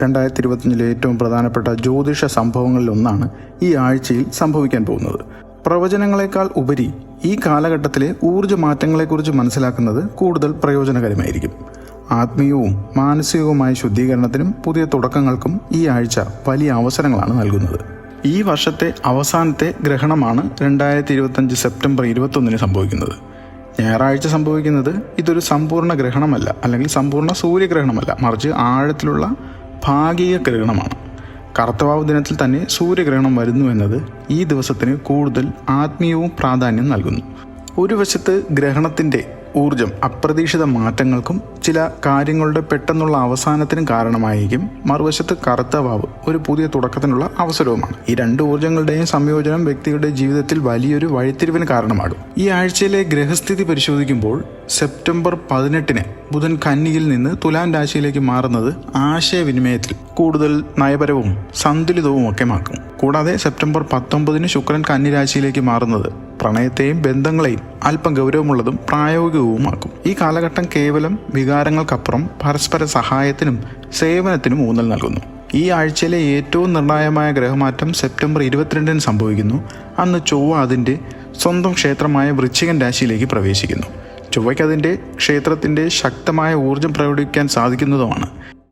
രണ്ടായിരത്തി ഇരുപത്തിയഞ്ചിലെ ഏറ്റവും പ്രധാനപ്പെട്ട ജ്യോതിഷ സംഭവങ്ങളിലൊന്നാണ് ഈ ആഴ്ചയിൽ സംഭവിക്കാൻ പോകുന്നത്. പ്രവചനങ്ങളെക്കാൾ ഉപരി ഈ കാലഘട്ടത്തിലെ ഊർജ മാറ്റങ്ങളെക്കുറിച്ച് മനസ്സിലാക്കുന്നത് കൂടുതൽ പ്രയോജനകരമായിരിക്കും. ആത്മീയവും മാനസികവുമായ ശുദ്ധീകരണത്തിനും പുതിയ തുടക്കങ്ങൾക്കും ഈ ആഴ്ച വലിയ അവസരങ്ങളാണ് നൽകുന്നത്. ഈ വർഷത്തെ അവസാനത്തെ ഗ്രഹണമാണ് രണ്ടായിരത്തി ഇരുപത്തഞ്ച് സെപ്റ്റംബർ ഇരുപത്തൊന്നിന് സംഭവിക്കുന്നത്. ഞായറാഴ്ച സംഭവിക്കുന്നത് ഇതൊരു സമ്പൂർണ ഗ്രഹണമല്ല അല്ലെങ്കിൽ സമ്പൂർണ സൂര്യഗ്രഹണമല്ല മറിച്ച് ആഴത്തിലുള്ള ഭാഗിക ഗ്രഹണമാണ്. കർത്തവാവ് ദിനത്തിൽ തന്നെ സൂര്യഗ്രഹണം വരുന്നു എന്നത് ഈ ദിവസത്തിന് കൂടുതൽ ആത്മീയവും പ്രാധാന്യം നൽകുന്നു. ഒരു വശത്ത് ഗ്രഹണത്തിന്റെ ഊർജം അപ്രതീക്ഷിത മാറ്റങ്ങൾക്കും ചില കാര്യങ്ങളുടെ പെട്ടെന്നുള്ള അവസാനത്തിനും കാരണമായിരിക്കും മറുവശത്ത് കറുത്ത വാവ് ഒരു പുതിയ തുടക്കത്തിനുള്ള അവസരവുമാണ്. ഈ രണ്ട് ഊർജങ്ങളുടെയും സംയോജനം വ്യക്തിയുടെ ജീവിതത്തിൽ വലിയൊരു വഴിത്തിരിവിന് കാരണമാകും. ഈ ആഴ്ചയിലെ ഗ്രഹസ്ഥിതി പരിശോധിക്കുമ്പോൾ സെപ്റ്റംബർ പതിനെട്ടിന് ബുധൻ കന്നിയിൽ നിന്ന് തുലാം രാശിയിലേക്ക് മാറുന്നത് ആശയവിനിമയത്തിൽ കൂടുതൽ നയപരവും സന്തുലിതവും ഒക്കെ മാക്കും കൂടാതെ സെപ്റ്റംബർ പത്തൊമ്പതിന് ശുക്രൻ കന്നി രാശിയിലേക്ക് മാറുന്നത് പ്രണയത്തെയും ബന്ധങ്ങളെയും അല്പം ഗൗരവമുള്ളതും പ്രായോഗികവുമാക്കും. ഈ കാലഘട്ടം കേവലം വികാരങ്ങൾക്കപ്പുറം പരസ്പര സഹായത്തിനും സേവനത്തിനും ഊന്നൽ നൽകുന്നു. ഈ ആഴ്ചയിലെ ഏറ്റവും നിർണായകമായ ഗ്രഹമാറ്റം സെപ്റ്റംബർ ഇരുപത്തിരണ്ടിന് സംഭവിക്കുന്നു. അന്ന് ചൊവ്വ അതിന്റെ സ്വന്തം ക്ഷേത്രമായ വൃശ്ചികൻ രാശിയിലേക്ക് പ്രവേശിക്കുന്നു. ചൊവ്വയ്ക്കതിന്റെ ക്ഷേത്രത്തിന്റെ ശക്തമായ ഊർജം പ്രകടിപ്പിക്കാൻ സാധിക്കുന്നതുമാണ്.